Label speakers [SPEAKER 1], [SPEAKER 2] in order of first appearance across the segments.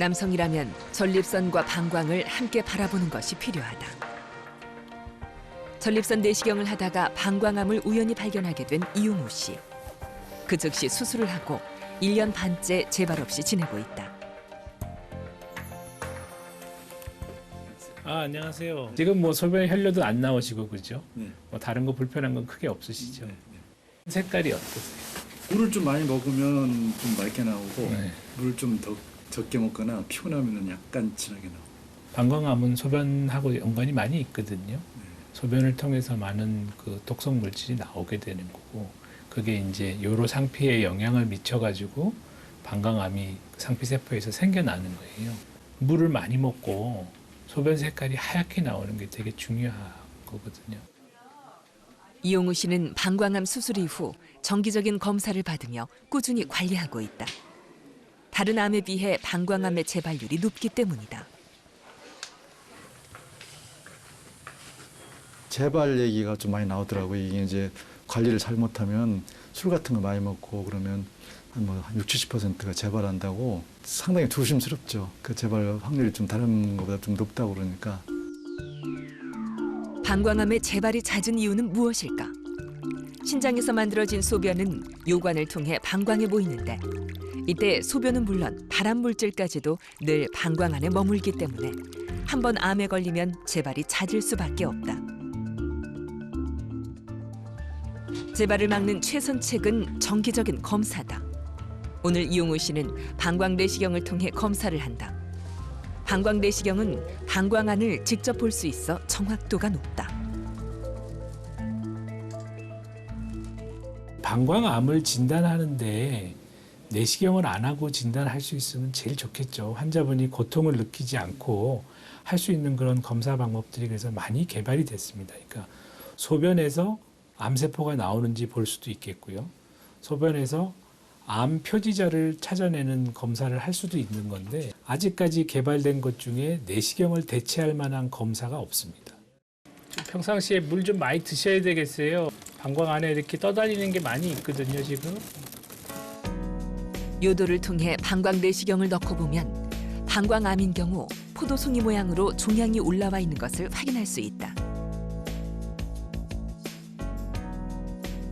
[SPEAKER 1] 남성이라면 전립선과 방광을 함께 바라보는 것이 필요하다. 전립선 내시경을 하다가 방광암을 우연히 발견하게 된 이용우 씨. 그 즉시 수술을 하고 1년 반째 재발 없이 지내고 있다.
[SPEAKER 2] 아 안녕하세요. 지금 뭐 소변 혈류도 안 나오시고 그죠?
[SPEAKER 3] 네.
[SPEAKER 2] 뭐 다른 거 불편한 건 크게 없으시죠?
[SPEAKER 3] 네,
[SPEAKER 2] 색깔이 어떠세요?
[SPEAKER 3] 물을 좀 많이 먹으면 좀 맑게 나오고
[SPEAKER 2] 네.
[SPEAKER 3] 물을 좀 더 적게 먹거나 피곤하면 약간 진하게 나오고
[SPEAKER 2] 방광암은 소변하고 연관이 많이 있거든요.
[SPEAKER 3] 네.
[SPEAKER 2] 소변을 통해서 많은 그 독성 물질이 나오게 되는 거고 그게 이제 요로 상피에 영향을 미쳐가지고 방광암이 상피 세포에서 생겨나는 거예요. 물을 많이 먹고 소변 색깔이 하얗게 나오는 게 되게 중요한 거거든요.
[SPEAKER 1] 이용우 씨는 방광암 수술 이후 정기적인 검사를 받으며 꾸준히 관리하고 있다. 다른 암에 비해 방광암의 재발률이 높기 때문이다.
[SPEAKER 3] 재발 얘기가 좀 많이 나오더라고요. 이게 이제 관리를 잘못하면 술 같은 거 많이 먹고 그러면 한뭐 60, 70%가 재발한다고 상당히 조심스럽죠. 그 재발 확률이 좀 다른 것보다 좀 높다고 그러니까
[SPEAKER 1] 방광암의 재발이 잦은 이유는 무엇일까? 신장에서 만들어진 소변은 요관을 통해 방광에 모이는데 이때 소변은 물론 발암 물질까지도 늘 방광 안에 머물기 때문에 한 번 암에 걸리면 재발이 잦을 수밖에 없다. 재발을 막는 최선책은 정기적인 검사다. 오늘 이용우 씨는 방광 내시경을 통해 검사를 한다. 방광 내시경은 방광 안을 직접 볼 수 있어 정확도가 높다.
[SPEAKER 2] 방광암을 진단하는데 내시경을 안 하고 진단할 수 있으면 제일 좋겠죠. 환자분이 고통을 느끼지 않고 할 수 있는 그런 검사 방법들이 그래서 많이 개발이 됐습니다. 그러니까 소변에서 암세포가 나오는지 볼 수도 있겠고요. 소변에서 암 표지자를 찾아내는 검사를 할 수도 있는 건데 아직까지 개발된 것 중에 내시경을 대체할 만한 검사가 없습니다. 평상시에 물 좀 많이 드셔야 되겠어요. 방광 안에 이렇게 떠다니는 게 많이 있거든요, 지금.
[SPEAKER 1] 요도를 통해 방광 내시경을 넣고 보면 방광암인 경우 포도송이 모양으로 종양이 올라와 있는 것을 확인할 수 있다.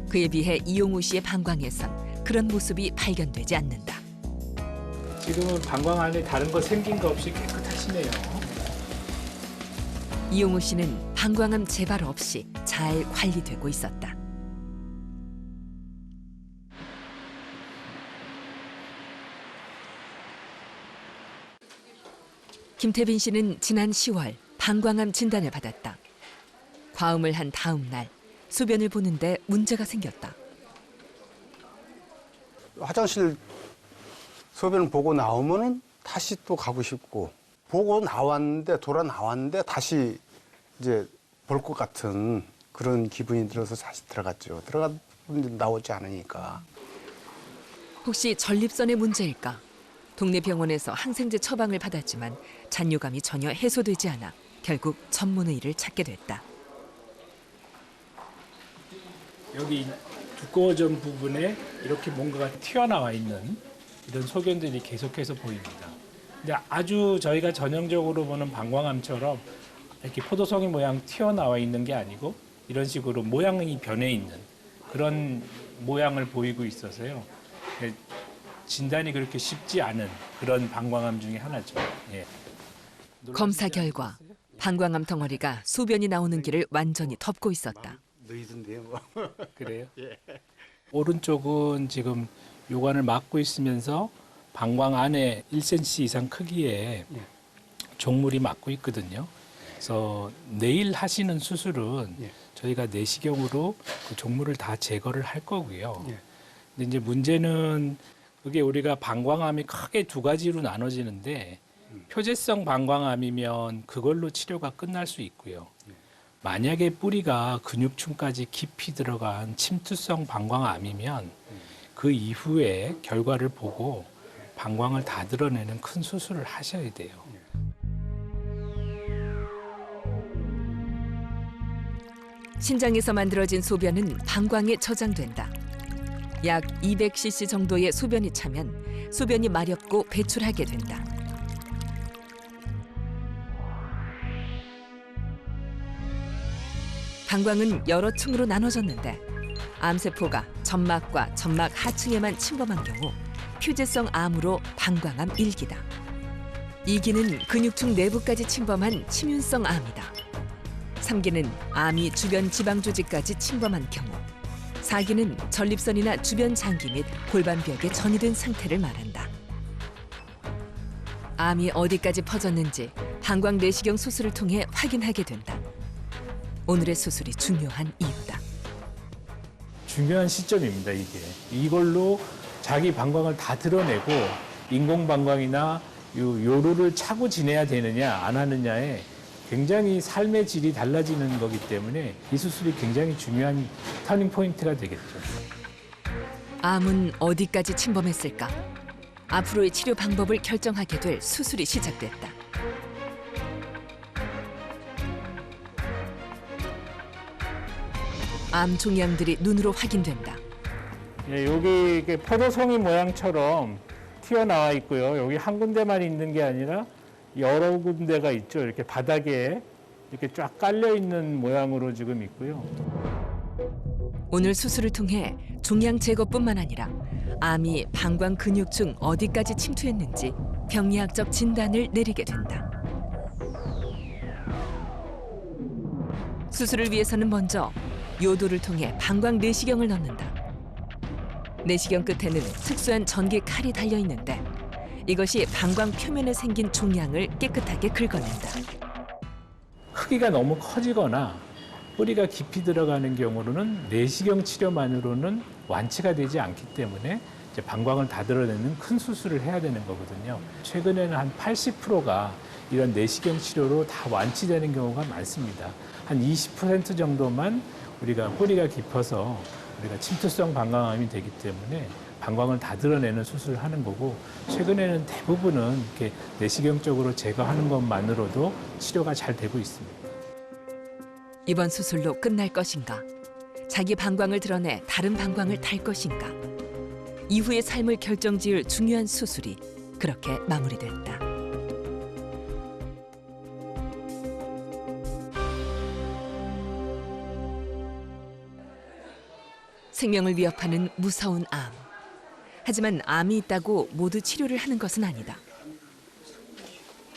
[SPEAKER 1] 그에 비해 이용우 씨의 방광에선 그런 모습이 발견되지 않는다.
[SPEAKER 2] 지금은 방광 안에 다른 거 생긴 거 없이 깨끗하시네요.
[SPEAKER 1] 이용우 씨는 방광암 재발 없이 잘 관리되고 있었다. 김태빈 씨는 지난 10월 방광암 진단을 받았다. 과음을 한 다음 날 소변을 보는데 문제가 생겼다.
[SPEAKER 4] 화장실 소변 보고 나오면은 다시 또 가고 싶고 보고 나왔는데 돌아 나왔는데 다시 이제 볼 것 같은 그런 기분이 들어서 다시 들어갔죠. 들어갔는데 나오지 않으니까.
[SPEAKER 1] 혹시 전립선의 문제일까? 동네 병원에서 항생제 처방을 받았지만 잔뇨감이 전혀 해소되지 않아 결국 전문 의를 찾게 됐다.
[SPEAKER 2] 여기 두꺼워진 부분에 이렇게 뭔가가 튀어나와 있는 이런 소견들이 계속해서 보입니다. 근데 아주 저희가 전형적으로 보는 방광암처럼 이렇게 포도송이 모양 튀어나와 있는 게 아니고 이런 식으로 모양이 변해 있는 그런 모양을 보이고 있어서요. 예, 진단이 그렇게 쉽지 않은 그런 방광암 중에 하나죠. 예.
[SPEAKER 1] 검사 결과 방광암 덩어리가 소변이 나오는 길을 완전히 덮고 있었다.
[SPEAKER 4] 너희던데요. 뭐.
[SPEAKER 2] 그래요? 오른쪽은 지금 요관을 막고 있으면서 방광 안에 1cm 이상 크기의
[SPEAKER 4] 예.
[SPEAKER 2] 종물이 막고 있거든요. 그래서 내일 하시는 수술은
[SPEAKER 4] 예.
[SPEAKER 2] 저희가 내시경으로 그 종물을 다 제거를 할 거고요.
[SPEAKER 4] 예.
[SPEAKER 2] 근데 이제 문제는 그게 우리가 방광암이 크게 두 가지로 나눠지는데 표재성 방광암이면 그걸로 치료가 끝날 수 있고요. 만약에 뿌리가 근육층까지 깊이 들어간 침투성 방광암이면 그 이후에 결과를 보고 방광을 다 드러내는 큰 수술을 하셔야 돼요.
[SPEAKER 1] 신장에서 만들어진 소변은 방광에 저장된다. 약 200cc 정도의 소변이 차면 소변이 마렵고 배출하게 된다. 방광은 여러 층으로 나눠졌는데 암세포가 점막과 점막 하층에만 침범한 경우 표재성 암으로 방광암 일기다 이기는 근육층 내부까지 침범한 침윤성 암이다. 삼기는 암이 주변 지방 조직까지 침범한 경우 4기는 전립선이나 주변 장기 및 골반벽에 전이된 상태를 말한다. 암이 어디까지 퍼졌는지 방광 내시경 수술을 통해 확인하게 된다. 오늘의 수술이 중요한 이유다.
[SPEAKER 2] 중요한 시점입니다, 이게. 이걸로 자기 방광을 다 드러내고 인공 방광이나 요 요로를 차고 지내야 되느냐 안 하느냐에 굉장히 삶의 질이 달라지는 거기 때문에 이 수술이 굉장히 중요한 터닝 포인트가 되겠죠.
[SPEAKER 1] 암은 어디까지 침범했을까? 앞으로의 치료 방법을 결정하게 될 수술이 시작됐다. 암 종양들이 눈으로 확인된다.
[SPEAKER 2] 예, 여기 이게 포도송이 모양처럼 튀어나와 있고요. 여기 한 군데만 있는 게 아니라 여러 군데가 있죠. 이렇게 바닥에 이렇게 쫙 깔려 있는 모양으로 지금 있고요.
[SPEAKER 1] 오늘 수술을 통해 종양 제거뿐만 아니라 암이 방광 근육 중 어디까지 침투했는지 병리학적 진단을 내리게 된다. 수술을 위해서는 먼저 요도를 통해 방광 내시경을 넣는다. 내시경 끝에는 특수한 전기 칼이 달려 있는데 이것이 방광 표면에 생긴 종양을 깨끗하게 긁어낸다.
[SPEAKER 2] 크기가 너무 커지거나 뿌리가 깊이 들어가는 경우로는 내시경 치료만으로는 완치가 되지 않기 때문에 방광을 다 드러내는 큰 수술을 해야 되는 거거든요. 최근에는 한 80%가 이런 내시경 치료로 다 완치되는 경우가 많습니다. 한 20% 정도만 우리가 뿌리가 깊어서 우리가 침투성 방광암이 되기 때문에 방광을 다 드러내는 수술을 하는 거고 최근에는 대부분은 이렇게 내시경적으로 제거하는 것만으로도 치료가 잘 되고 있습니다.
[SPEAKER 1] 이번 수술로 끝날 것인가? 자기 방광을 드러내 다른 방광을 달 것인가? 이후의 삶을 결정지을 중요한 수술이 그렇게 마무리됐다. 생명을 위협하는 무서운 암. 하지만 암이 있다고 모두 치료를 하는 것은 아니다.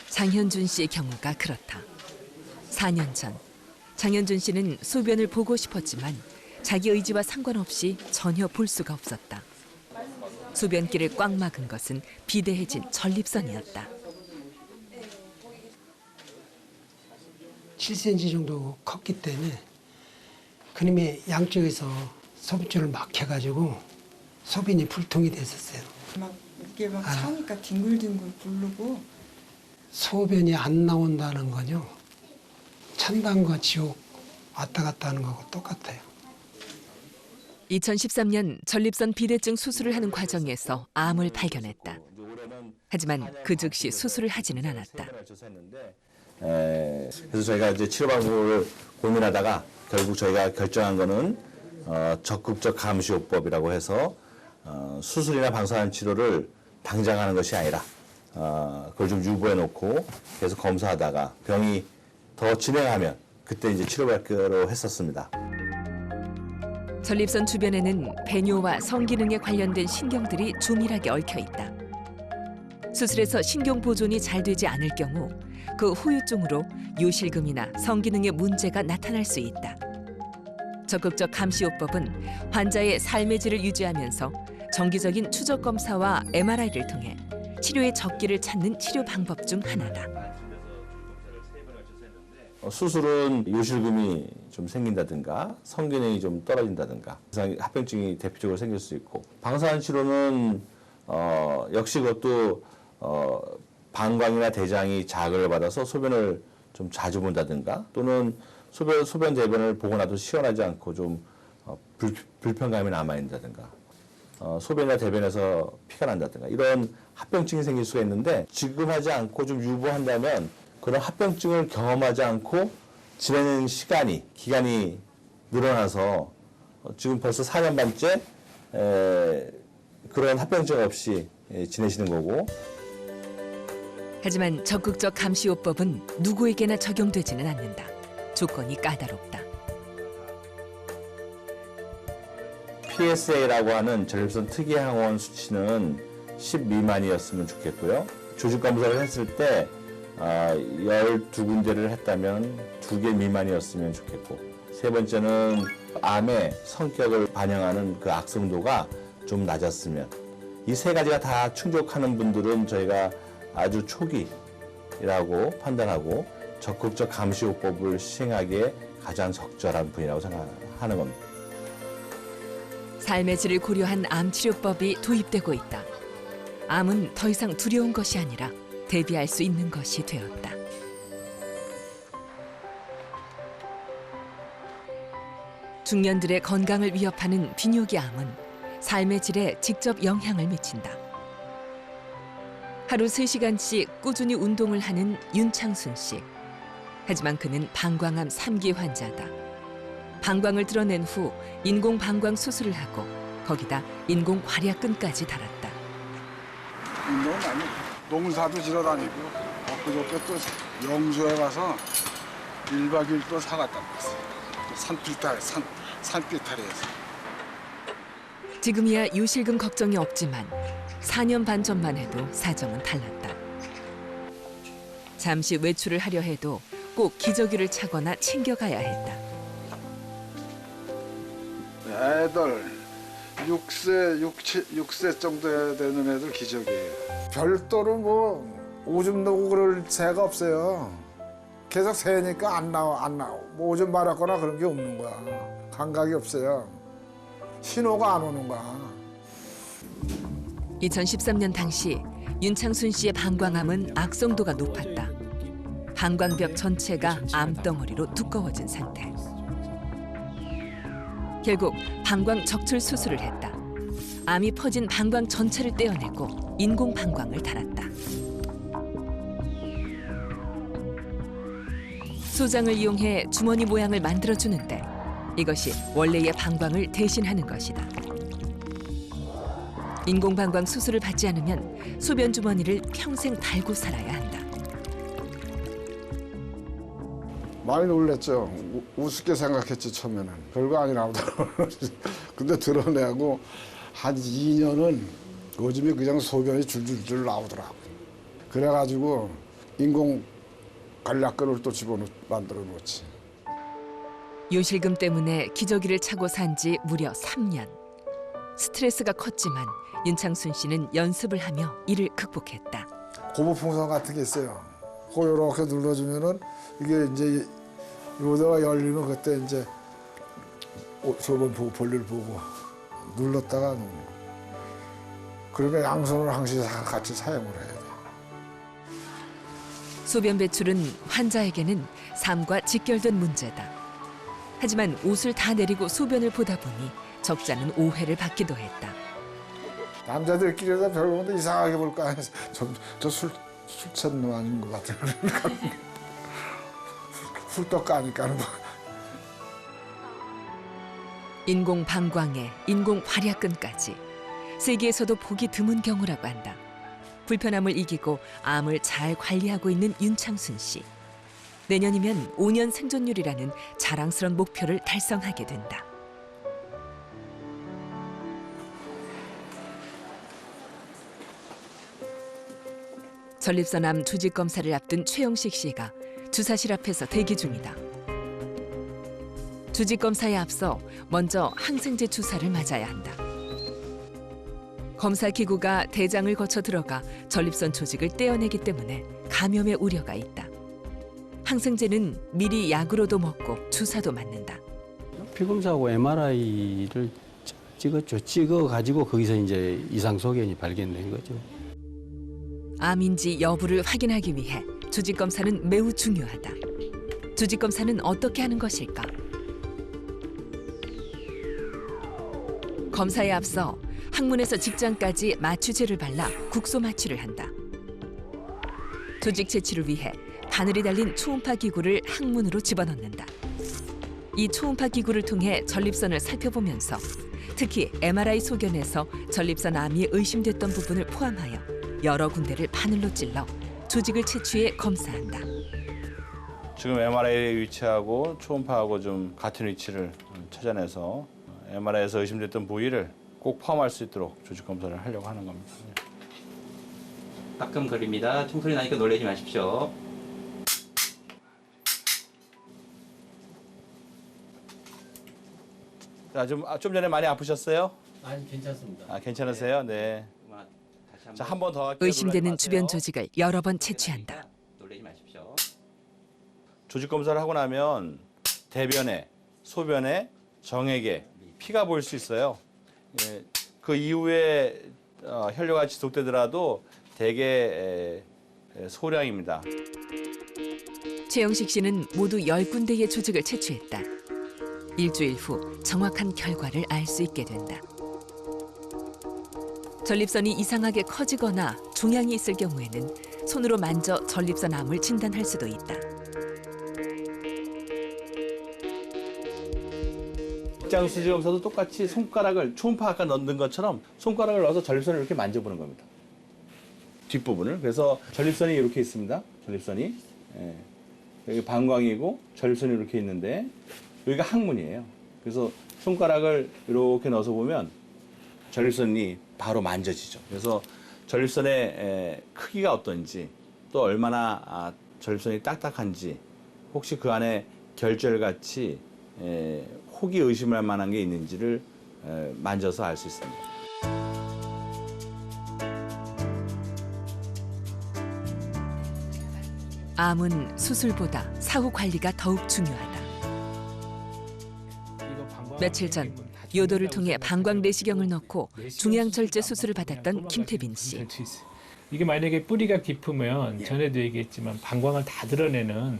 [SPEAKER 1] 장현준 씨의 경우가 그렇다. 4년 전 장현준 씨는 소변을 보고 싶었지만 자기 의지와 상관없이 전혀 볼 수가 없었다. 소변길을 꽉 막은 것은 비대해진 전립선이었다.
[SPEAKER 5] 7cm 정도 컸기 때문에 그림의 양쪽에서 소변줄을 막혀가지고 소변이 불통이 됐었어요.
[SPEAKER 6] 막 이게 막
[SPEAKER 5] 아.
[SPEAKER 6] 차니까 뒹굴뒹굴 부르고
[SPEAKER 5] 소변이 안 나온다는 거죠. 천당과 지옥 왔다 갔다 하는 거하고 똑같아요.
[SPEAKER 1] 2013년 전립선 비대증 수술을 하는 과정에서 암을 발견했다. 하지만 그 즉시 수술을 하지는 않았다.
[SPEAKER 7] 에, 그래서 저희가 이제 치료 방법을 고민하다가 결국 저희가 결정한 거는 어, 적극적 감시요법이라고 해서 어, 수술이나 방사선 치료를 당장 하는 것이 아니라 어, 그걸 좀 유보해 놓고 계속 검사하다가 병이 더 진행하면 그때 이제 치료받기로 했었습니다.
[SPEAKER 1] 전립선 주변에는 배뇨와 성기능에 관련된 신경들이 조밀하게 얽혀 있다. 수술에서 신경 보존이 잘 되지 않을 경우 그 후유증으로 요실금이나 성기능에 문제가 나타날 수 있다. 적극적 감시요법은 환자의 삶의 질을 유지하면서 정기적인 추적 검사와 MRI를 통해 치료의 적기를 찾는 치료 방법 중 하나다.
[SPEAKER 7] 어, 수술은 요실금이 좀 생긴다든가 성기능이 좀 떨어진다든가 이상 합병증이 대표적으로 생길 수 있고 방사선 치료는 어, 역시 그것도 어, 방광이나 대장이 자극을 받아서 소변을 좀 자주 본다든가 또는 소변 소변 대변을 보고 나도 시원하지 않고 좀 어, 불, 불편감이 남아 있다든가 어, 소변이나 대변에서 피가 난다든가 이런 합병증이 생길 수가 있는데 지금 하지 않고 좀 유보한다면 그런 합병증을 경험하지 않고 지내는 시간이 기간이 늘어나서 어, 지금 벌써 4년 반째 에, 그런 합병증 없이 에, 지내시는 거고
[SPEAKER 1] 하지만 적극적 감시요법은 누구에게나 적용되지는 않는다. 조건이 까다롭다.
[SPEAKER 7] PSA라고 하는 전립선 특이 항원 수치는 10 미만이었으면 좋겠고요. 조직 검사를 했을 때 아, 12군데를 했다면 2개 미만이었으면 좋겠고 세 번째는 암의 성격을 반영하는 그 악성도가 좀 낮았으면 이 세 가지가 다 충족하는 분들은 저희가 아주 초기라고 판단하고 적극적 감시요법을 시행하기에 가장 적절한 분이라고 생각하는 겁니다.
[SPEAKER 1] 삶의 질을 고려한 암 치료법이 도입되고 있다. 암은 더 이상 두려운 것이 아니라 대비할 수 있는 것이 되었다. 중년들의 건강을 위협하는 비뇨기 암은 삶의 질에 직접 영향을 미친다. 하루 3시간씩 꾸준히 운동을 하는 윤창순 씨. 하지만 그는 방광암 3기 환자다. 방광을 드러낸 후 인공 방광 수술을 하고 거기다 인공 괄약근까지 달았다.
[SPEAKER 8] 운동은 많이 농사도 지러 다니고 엊그저께 또 영주에 가서 1박 2일 또 사갔다 왔어요. 또 산길탈, 산, 산길탈이에서.
[SPEAKER 1] 지금이야 요실금 걱정이 없지만 4년 반 전만 해도 사정은 달랐다. 잠시 외출을 하려 해도 꼭 기저귀를 차거나 챙겨가야 했다.
[SPEAKER 8] 애들 6세, 6, 6세 정도 되는 애들 기적이에요. 별도로 뭐 오줌 누고 그럴 새가 없어요. 계속 새니까 안 나와, 안 나와. 뭐 오줌 말았거나 그런 게 없는 거야. 감각이 없어요. 신호가 안 오는 거야.
[SPEAKER 1] 2013년 당시 윤창순 씨의 방광암은 악성도가 높았다. 방광벽 전체가 암덩어리로 두꺼워진 상태. 결국 방광 적출 수술을 했다. 암이 퍼진 방광 전체를 떼어내고 인공 방광을 달았다. 소장을 이용해 주머니 모양을 만들어 주는데 이것이 원래의 방광을 대신하는 것이다. 인공 방광 수술을 받지 않으면 소변 주머니를 평생 달고 살아야 한다.
[SPEAKER 8] 많이 놀랬죠. 우, 우습게 생각했지 처음에는. 별거 아니 나오더라고. 근데 드러내고 한 2년은 요즘에 그냥 소변이 줄줄줄 나오더라고. 그래가지고 인공 관략근을 또 집어넣 만들어 놓지.
[SPEAKER 1] 요실금 때문에 기저귀를 차고 산 지 무려 3년. 스트레스가 컸지만 윤창순 씨는 연습을 하며 이를 극복했다.
[SPEAKER 8] 고무풍선 같은 게 있어요. 그 요렇게 눌러주면은 이게 이제 요대가 열리면 그때 이제 오- 소변 보고 볼일 보고 눌렀다가. 그러니까 양손을 항상 같이 사용을 해야 돼.
[SPEAKER 1] 소변 배출은 환자에게는 삶과 직결된 문제다. 하지만 옷을 다 내리고 소변을 보다 보니 적잖은 오해를 받기도 했다.
[SPEAKER 8] 남자들끼리도 별로 근데 이상하게 볼거 아니야. 저술 술놈 아닌 것 같아. 그러니까 훌떡 까니까 뭐.
[SPEAKER 1] 인공 방광에 인공 활약근까지 세계에서도 보기 드문 경우라고 한다. 불편함을 이기고 암을 잘 관리하고 있는 윤창순 씨. 내년이면 5년 생존율이라는 자랑스러운 목표를 달성하게 된다. 전립선암 조직 검사를 앞둔 최영식 씨가 주사실 앞에서 대기 중이다. 조직 검사에 앞서 먼저 항생제 주사를 맞아야 한다. 검사 기구가 대장을 거쳐 들어가 전립선 조직을 떼어내기 때문에 감염의 우려가 있다. 항생제는 미리 약으로도 먹고 주사도 맞는다.
[SPEAKER 9] 피검사하고 MRI를 찍었죠. 찍어 가지고 거기서 이제 이상 소견이 발견된 거죠.
[SPEAKER 1] 암인지 여부를 확인하기 위해 조직 검사는 매우 중요하다. 조직 검사는 어떻게 하는 것일까? 검사에 앞서 항문에서 직장까지 마취제를 발라 국소 마취를 한다. 조직 채취를 위해 바늘이 달린 초음파 기구를 항문으로 집어넣는다. 이 초음파 기구를 통해 전립선을 살펴보면서 특히 MRI 소견에서 전립선 암이 의심됐던 부분을 포함하여 여러 군데를 바늘로 찔러 조직을 채취해 검사한다.
[SPEAKER 7] 지금 MRI에 위치하고 초음파하고 좀 같은 위치를 찾아내서 MRI에서 의심됐던 부위를 꼭 포함할 수 있도록 조직 검사를 하려고 하는 겁니다.
[SPEAKER 10] 따끔거립니다. 총소리 나니까 놀라지 마십시오.
[SPEAKER 7] 자, 좀, 아, 좀 전에 많이 아프셨어요?
[SPEAKER 9] 아니 괜찮습니다.
[SPEAKER 7] 아, 괜찮으세요? 네. 자, 한 번 더 할게요.
[SPEAKER 1] 의심되는
[SPEAKER 7] 놀라지
[SPEAKER 1] 주변
[SPEAKER 7] 마세요.
[SPEAKER 1] 조직을 여러 번 채취한다.
[SPEAKER 10] 놀라지 마십시오.
[SPEAKER 7] 조직 검사를 하고 나면 대변에, 소변에, 정액에 피가 보일 수 있어요. 예, 그 이후에 어, 혈류가 지속되더라도 대개 에, 에, 소량입니다.
[SPEAKER 1] 최영식 씨는 모두 10군데의 조직을 채취했다. 일주일 후 정확한 결과를 알 수 있게 된다. 전립선이 이상하게 커지거나 종양이 있을 경우에는 손으로 만져 전립선 암을 진단할 수도 있다.
[SPEAKER 7] 직장 수지 검사도 똑같이 손가락을 초음파 아까 넣는 것처럼 손가락을 넣어서 전립선을 이렇게 만져보는 겁니다. 뒷부분을. 그래서 전립선이 이렇게 있습니다. 전립선이. 예. 여기 방광이고 전립선이 이렇게 있는데 여기가 항문이에요. 그래서 손가락을 이렇게 넣어서 보면 전립선이 바로 만져지죠. 그래서 전립선의 에, 크기가 어떤지 또 얼마나 아, 전립선이 딱딱한지 혹시 그 안에 결절같이 에, 혹이 의심할 만한 게 있는지를 에, 만져서 알 수 있습니다.
[SPEAKER 1] 암은 수술보다 사후 관리가 더욱 중요하다. 며칠 전 요도를 통해 방광 내시경을 넣고 중양철제 수술을 받았던 김태빈 씨.
[SPEAKER 2] 이게 만약에 뿌리가 깊으면 전에도 얘기했지만 방광을 다 드러내는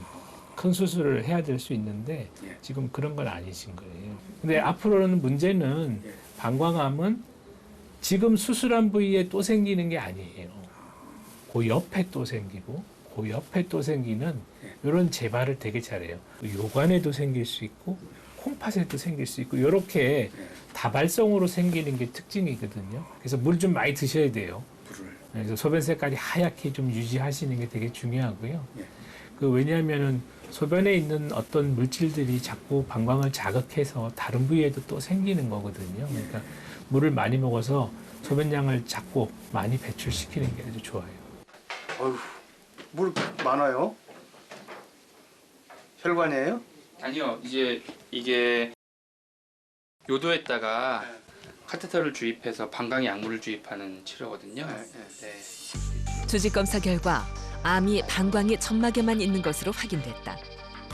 [SPEAKER 2] 큰 수술을 해야 될 수 있는데 지금 그런 건 아니신 거예요. 근데 앞으로는 문제는 방광암은 지금 수술한 부위에 또 생기는 게 아니에요. 그 옆에 또 생기고 그 옆에 또 생기는 이런 재발을 되게 잘해요. 요관에도 생길 수 있고 콩팥에도 생길 수 있고 이렇게 다발성으로 생기는 게 특징이거든요. 그래서 물 좀 많이 드셔야 돼요. 그래서 소변 색깔이 하얗게 좀 유지하시는 게 되게 중요하고요. 그 왜냐하면은 소변에 있는 어떤 물질들이 자꾸 방광을 자극해서 다른 부위에도 또 생기는 거거든요. 그러니까 물을 많이 먹어서 소변량을 자꾸 많이 배출시키는 게 아주 좋아요.
[SPEAKER 4] 어휴, 물 많아요. 혈관이에요?
[SPEAKER 11] 아니요, 이제 이게 요도에다가 카테터를 주입해서 방광에 약물을 주입하는 치료거든요. 네.
[SPEAKER 1] 조직 검사 결과 암이 방광의 점막에만 있는 것으로 확인됐다.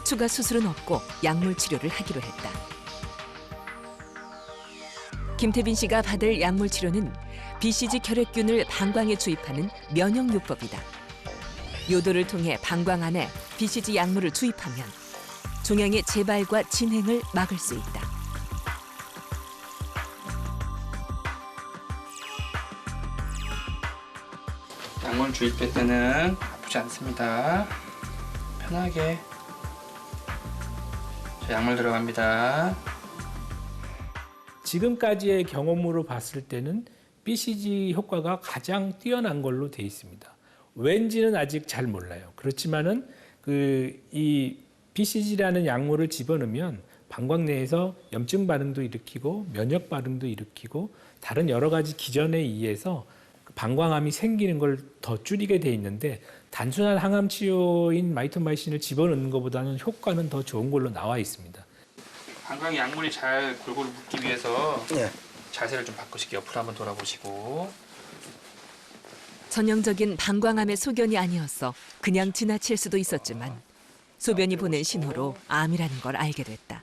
[SPEAKER 1] 추가 수술은 없고 약물 치료를 하기로 했다. 김태빈 씨가 받을 약물 치료는 BCG 혈액균을 방광에 주입하는 면역요법이다. 요도를 통해 방광 안에 BCG 약물을 주입하면 종양의 재발과 진행을 막을 수 있다.
[SPEAKER 11] 약물 주입할 때는 아프지 않습니다. 편하게. 자, 약물 들어갑니다.
[SPEAKER 2] 지금까지의 경험으로 봤을 때는 BCG 효과가 가장 뛰어난 걸로 돼 있습니다. 왠지는 아직 잘 몰라요. 그렇지만은 그 이 BCG라는 약물을 집어넣으면 방광 내에서 염증 반응도 일으키고 면역 반응도 일으키고 다른 여러 가지 기전에 의해서 그 방광암이 생기는 걸 더 줄이게 돼 있는데 단순한 항암 치료인 마이토마이신을 집어넣는 것보다는 효과는 더 좋은 걸로 나와 있습니다.
[SPEAKER 11] 방광에 약물이 잘 골고루 묻기 위해서
[SPEAKER 4] 예.
[SPEAKER 11] 자세를 좀 바꾸시고 옆으로 한번 돌아보시고
[SPEAKER 1] 전형적인 방광암의 소견이 아니었어 그냥 지나칠 수도 있었지만 소변이 보낸 신호로 암이라는 걸 알게 됐다.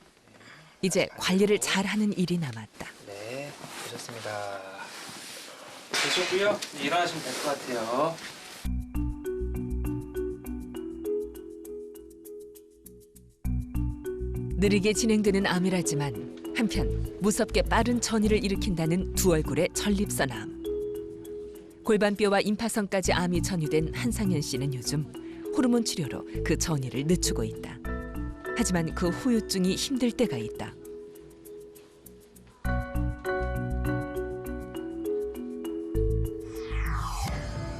[SPEAKER 1] 이제 관리를 잘하는 일이 남았다.
[SPEAKER 11] 네, 되셨습니다. 되셨고요. 이제 일어나시면 될 것 같아요.
[SPEAKER 1] 느리게 진행되는 암이라지만 한편 무섭게 빠른 전이를 일으킨다는 두 얼굴의 전립선암. 골반뼈와 임파선까지 암이 전이된 한상현 씨는 요즘 호르몬 치료로 그 전이를 늦추고 있다. 하지만 그 후유증이 힘들 때가 있다.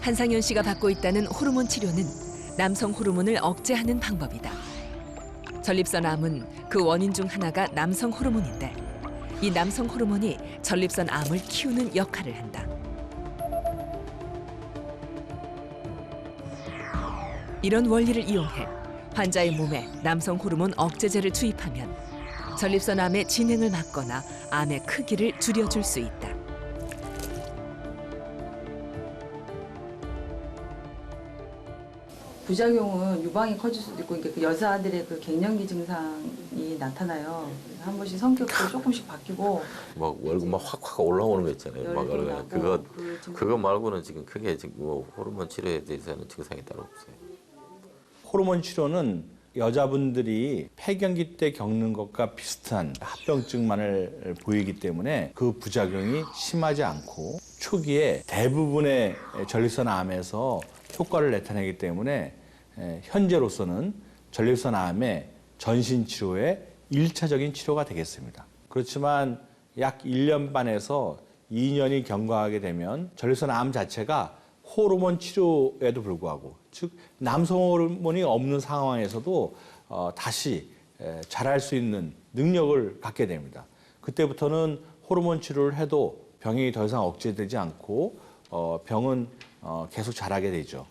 [SPEAKER 1] 한상현 씨가 받고 있다는 호르몬 치료는 남성 호르몬을 억제하는 방법이다. 전립선 암은 그 원인 중 하나가 남성 호르몬인데 이 남성 호르몬이 전립선 암을 키우는 역할을 한다. 이런 원리를 이용해 환자의 몸에 남성 호르몬 억제제를 투입하면 전립선 암의 진행을 막거나 암의 크기를 줄여줄 수 있다.
[SPEAKER 6] 부작용은 유방이 커질 수도 있고 그러니까 그 여자들의 그 갱년기 증상이 나타나요. 한 번씩 성격도 조금씩 바뀌고
[SPEAKER 12] 막 월급 막 확확 올라오는 거 있잖아요. 막 그거
[SPEAKER 6] 그 증상.
[SPEAKER 12] 그거 말고는 지금 크게 지금 뭐 호르몬 치료에 대해서는 증상이 따로 없어요.
[SPEAKER 7] 호르몬 치료는 여자분들이 폐경기 때 겪는 것과 비슷한 합병증만을 보이기 때문에 그 부작용이 심하지 않고 초기에 대부분의 전립선 암에서 효과를 나타내기 때문에 에, 현재로서는 전립선 암의 전신 치료의 일차적인 치료가 되겠습니다. 그렇지만 약 1년 반에서 2년이 경과하게 되면 전립선 암 자체가 호르몬 치료에도 불구하고 즉 남성 호르몬이 없는 상황에서도 어, 다시 에, 자랄 수 있는 능력을 갖게 됩니다. 그때부터는 호르몬 치료를 해도 병이 더 이상 억제되지 않고 어, 병은 어, 계속 자라게 되죠.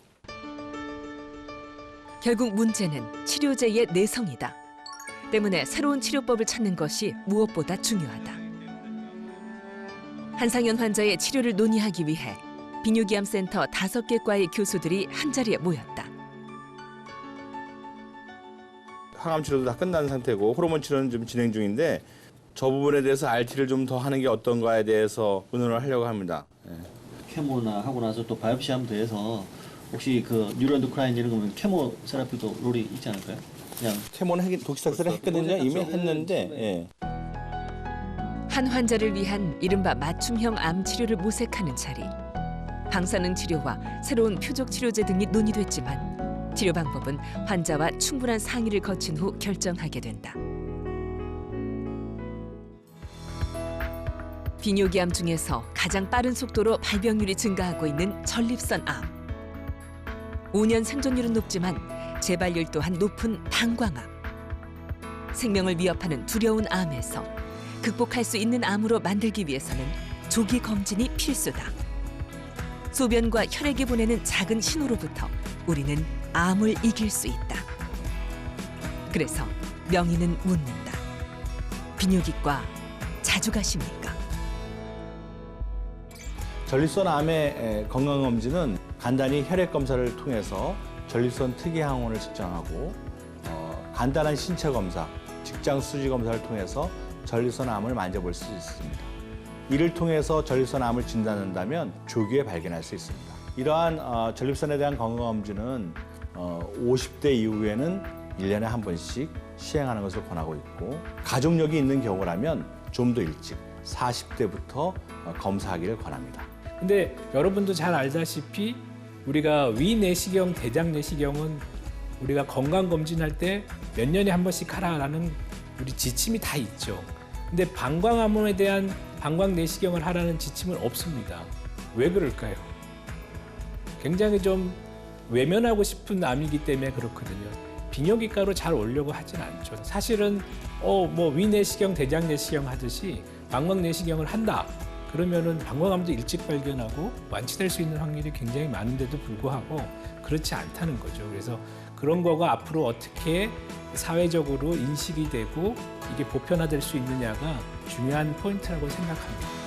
[SPEAKER 1] 결국 문제는 치료제의 내성이다. 때문에 새로운 치료법을 찾는 것이 무엇보다 중요하다. 한상현 환자의 치료를 논의하기 위해 비뇨기암 센터 다섯 개 과의 교수들이 한 자리에 모였다.
[SPEAKER 7] 항암 치료도 다 끝난 상태고 호르몬 치료는 좀 진행 중인데 저 부분에 대해서 RT를 좀 더 하는 게 어떤가에 대해서 의논을 하려고 합니다. 예.
[SPEAKER 13] 케모나 하고 나서 또 바이옵시 하면 돼서 혹시 그 뉴로엔도크라인 이런 거면 케모 세라피도 롤이 있지 않을까요? 그냥
[SPEAKER 7] 케모는 했- 독식삭스를 했거든요. 이미 했는데 예.
[SPEAKER 1] 한 환자를 위한 이른바 맞춤형 암 치료를 모색하는 자리. 방사능 치료와 새로운 표적 치료제 등이 논의됐지만 치료 방법은 환자와 충분한 상의를 거친 후 결정하게 된다. 비뇨기암 중에서 가장 빠른 속도로 발병률이 증가하고 있는 전립선 암. 5년 생존율은 높지만 재발률 또한 높은 방광암. 생명을 위협하는 두려운 암에서 극복할 수 있는 암으로 만들기 위해서는 조기 검진이 필수다. 소변과 혈액이 보내는 작은 신호로부터 우리는 암을 이길 수 있다. 그래서 명의는 묻는다. 비뇨기과 자주 가십니까?
[SPEAKER 7] 전립선 암의 에, 건강검진은 간단히 혈액 검사를 통해서 전립선 특이 항원을 측정하고 어, 간단한 신체 검사, 직장 수지 검사를 통해서 전립선 암을 만져볼 수 있습니다. 이를 통해서 전립선 암을 진단한다면 조기에 발견할 수 있습니다. 이러한 어, 전립선에 대한 건강검진은 어, 50대 이후에는 1년에 한 번씩 시행하는 것을 권하고 있고 가족력이 있는 경우라면 좀 더 일찍 40대부터 검사하기를 권합니다.
[SPEAKER 2] 근데 여러분도 잘 알다시피 우리가 위 내시경, 대장 내시경은 우리가 건강 검진할 때 몇 년에 한 번씩 하라라는 우리 지침이 다 있죠. 근데 방광암에 대한 방광 내시경을 하라는 지침은 없습니다. 왜 그럴까요? 굉장히 좀 외면하고 싶은 암이기 때문에 그렇거든요. 비뇨기과로 잘 오려고 하진 않죠. 사실은 어 뭐 위내시경, 대장내시경 하듯이 방광 내시경을 한다. 그러면은 방광암도 일찍 발견하고 완치될 수 있는 확률이 굉장히 많은데도 불구하고 그렇지 않다는 거죠. 그래서 그런 거가 앞으로 어떻게 사회적으로 인식이 되고 이게 보편화될 수 있느냐가 중요한 포인트라고 생각합니다.